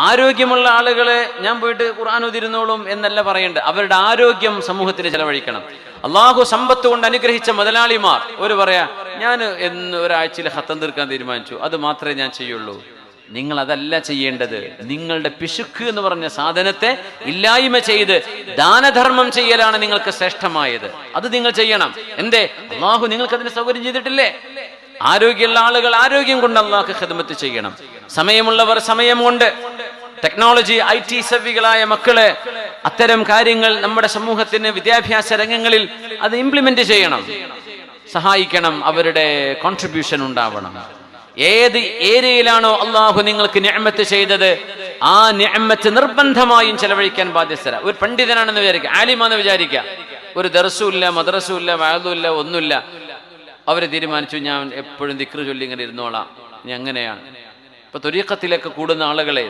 ആരോഗ്യമുള്ള ആളുകളെ ഞാൻ പോയിട്ട് ഖുർആൻ ഉതിരുന്നോളും എന്നല്ല പറയേണ്ടത്. അവരുടെ ആരോഗ്യം സമൂഹത്തിന് ചെലവഴിക്കണം. അള്ളാഹു സമ്പത്ത് കൊണ്ട് അനുഗ്രഹിച്ച മുതലാളിമാർ ഒരു പറയാ ഞാൻ എന്ന് ഒരാഴ്ചയിൽ ഹത്തം തീർക്കാൻ തീരുമാനിച്ചു. അത് മാത്രമേ ഞാൻ ചെയ്യുള്ളൂ. നിങ്ങൾ അതല്ല ചെയ്യേണ്ടത്. നിങ്ങളുടെ പിശുക്ക് എന്ന് പറഞ്ഞ സാധനത്തെ ഇല്ലായ്മ ചെയ്ത് ദാനധർമ്മം ചെയ്യലാണ് നിങ്ങൾക്ക് ശ്രേഷ്ഠമായത്. അത് നിങ്ങൾ ചെയ്യണം. എന്തേ? അള്ളാഹു നിങ്ങൾക്ക് അതിന് സൗകര്യം ചെയ്തിട്ടില്ലേ? ആരോഗ്യമുള്ള ആളുകൾ ആരോഗ്യം കൊണ്ട് അള്ളാഹ് ഖിദ്മത്ത് ചെയ്യണം. സമയമുള്ളവർ സമയം കൊണ്ട്. ടെക്നോളജി ഐ ടി സവികളായ മക്കൾ അത്തരം കാര്യങ്ങൾ നമ്മുടെ സമൂഹത്തിന് വിദ്യാഭ്യാസ രംഗങ്ങളിൽ അത് ഇംപ്ലിമെന്റ് ചെയ്യണം. സഹായിക്കണം അവരുടെ കോൺട്രിബ്യൂഷൻ ഉണ്ടാവണം. ഏത് ഏരിയയിലാണോ അള്ളാഹു നിങ്ങൾക്ക് നിഅമത്ത് ചെയ്തത് ആ നിഅമത്ത് നിർബന്ധമായും ചെലവഴിക്കാൻ ബാധ്യസ്ഥര. ഒരു പണ്ഡിതനാണെന്ന് വിചാരിക്കുക ആലിമാന്ന് വിചാരിക്കുക. ഒരു ദർസും ഇല്ല മദ്രസും ഇല്ല വാതും ഒന്നുമില്ല അവർ തീരുമാനിച്ചു ഞാൻ എപ്പോഴും ദിക്റ് ചൊല്ലി ഇങ്ങനെ ഇരുന്നോളാം. ഞാൻ അങ്ങനെയാണ്. ഇപ്പൊ തൊരീക്കത്തിലൊക്കെ കൂടുന്ന ആളുകളെ